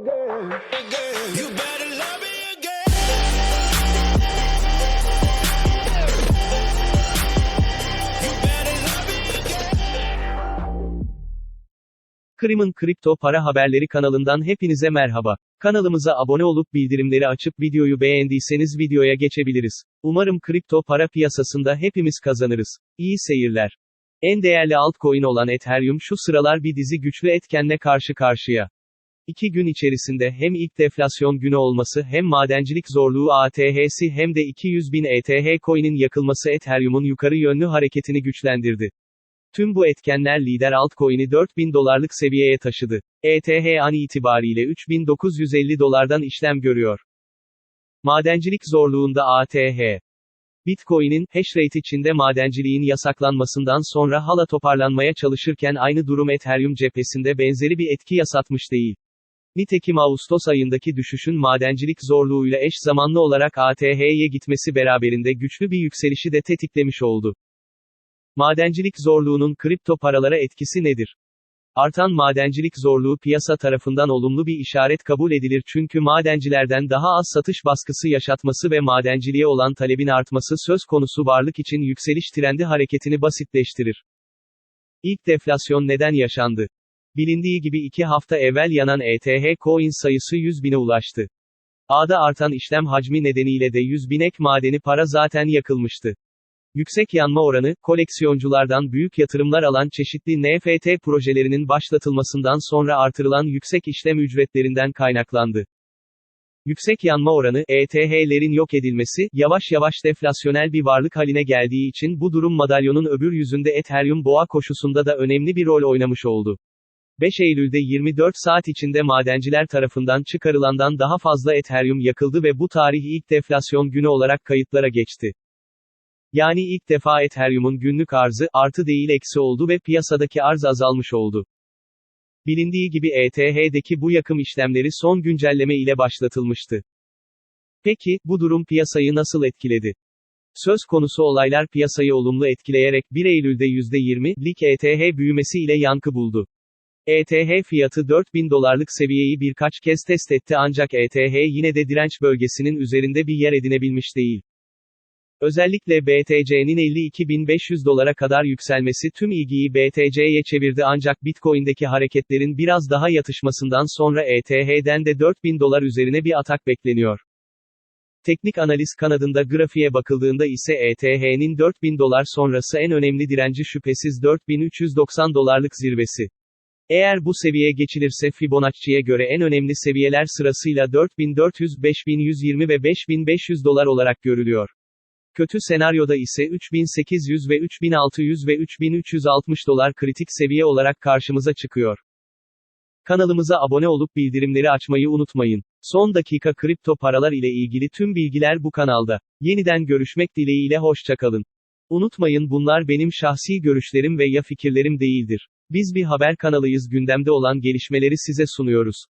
again. Krim'in kripto para haberleri kanalından hepinize merhaba. Kanalımıza abone olup bildirimleri açıp videoyu beğendiyseniz videoya geçebiliriz. Umarım kripto para piyasasında hepimiz kazanırız. İyi seyirler. En değerli altcoin olan Ethereum şu sıralar bir dizi güçlü etkenle karşı karşıya. İki gün içerisinde hem ilk deflasyon günü olması hem madencilik zorluğu ATH'si hem de 200 bin ETH coin'in yakılması Ethereum'un yukarı yönlü hareketini güçlendirdi. Tüm bu etkenler lider altcoin'i 4000 dolarlık seviyeye taşıdı. ETH an itibariyle 3950 dolardan işlem görüyor. Madencilik zorluğunda ATH. Bitcoin'in hash rate içinde madenciliğin yasaklanmasından sonra hala toparlanmaya çalışırken aynı durum Ethereum cephesinde benzeri bir etki yasatmış değil. Nitekim Ağustos ayındaki düşüşün madencilik zorluğuyla eş zamanlı olarak ATH'ye gitmesi beraberinde güçlü bir yükselişi de tetiklemiş oldu. Madencilik zorluğunun kripto paralara etkisi nedir? Artan madencilik zorluğu piyasa tarafından olumlu bir işaret kabul edilir çünkü madencilerden daha az satış baskısı yaşatması ve madenciliğe olan talebin artması söz konusu varlık için yükseliş trendi hareketini basitleştirir. İlk deflasyon neden yaşandı? Bilindiği gibi iki hafta evvel yanan ETH coin sayısı 100 bine ulaştı. Ağda artan işlem hacmi nedeniyle de 100 binek madeni para zaten yakılmıştı. Yüksek yanma oranı, koleksiyonculardan büyük yatırımlar alan çeşitli NFT projelerinin başlatılmasından sonra artırılan yüksek işlem ücretlerinden kaynaklandı. Yüksek yanma oranı, ETH'lerin yok edilmesi, yavaş yavaş deflasyonel bir varlık haline geldiği için bu durum madalyonun öbür yüzünde Ethereum boğa koşusunda da önemli bir rol oynamış oldu. 5 Eylül'de 24 saat içinde madenciler tarafından çıkarılandan daha fazla Ethereum yakıldı ve bu tarih ilk deflasyon günü olarak kayıtlara geçti. Yani ilk defa Ethereum'un günlük arzı, artı değil eksi oldu ve piyasadaki arz azalmış oldu. Bilindiği gibi ETH'deki bu yakım işlemleri son güncelleme ile başlatılmıştı. Peki, bu durum piyasayı nasıl etkiledi? Söz konusu olaylar piyasayı olumlu etkileyerek 1 Eylül'de %20'lik ETH büyümesi ile yankı buldu. ETH fiyatı 4000 dolarlık seviyeyi birkaç kez test etti ancak ETH yine de direnç bölgesinin üzerinde bir yer edinebilmiş değil. Özellikle BTC'nin 52.500 dolara kadar yükselmesi tüm ilgiyi BTC'ye çevirdi ancak Bitcoin'deki hareketlerin biraz daha yatışmasından sonra ETH'den de 4000 dolar üzerine bir atak bekleniyor. Teknik analiz kanadında grafiğe bakıldığında ise ETH'nin 4000 dolar sonrası en önemli direnci şüphesiz 4390 dolarlık zirvesi. Eğer bu seviye geçilirse Fibonacci'ye göre en önemli seviyeler sırasıyla 4400, 5120 ve 5500 dolar olarak görülüyor. Kötü senaryoda ise 3800 ve 3600 ve 3360 dolar kritik seviye olarak karşımıza çıkıyor. Kanalımıza abone olup bildirimleri açmayı unutmayın. Son dakika kripto paralar ile ilgili tüm bilgiler bu kanalda. Yeniden görüşmek dileğiyle hoşçakalın. Unutmayın bunlar benim şahsi görüşlerim ve ya fikirlerim değildir. Biz bir haber kanalıyız gündemde olan gelişmeleri size sunuyoruz.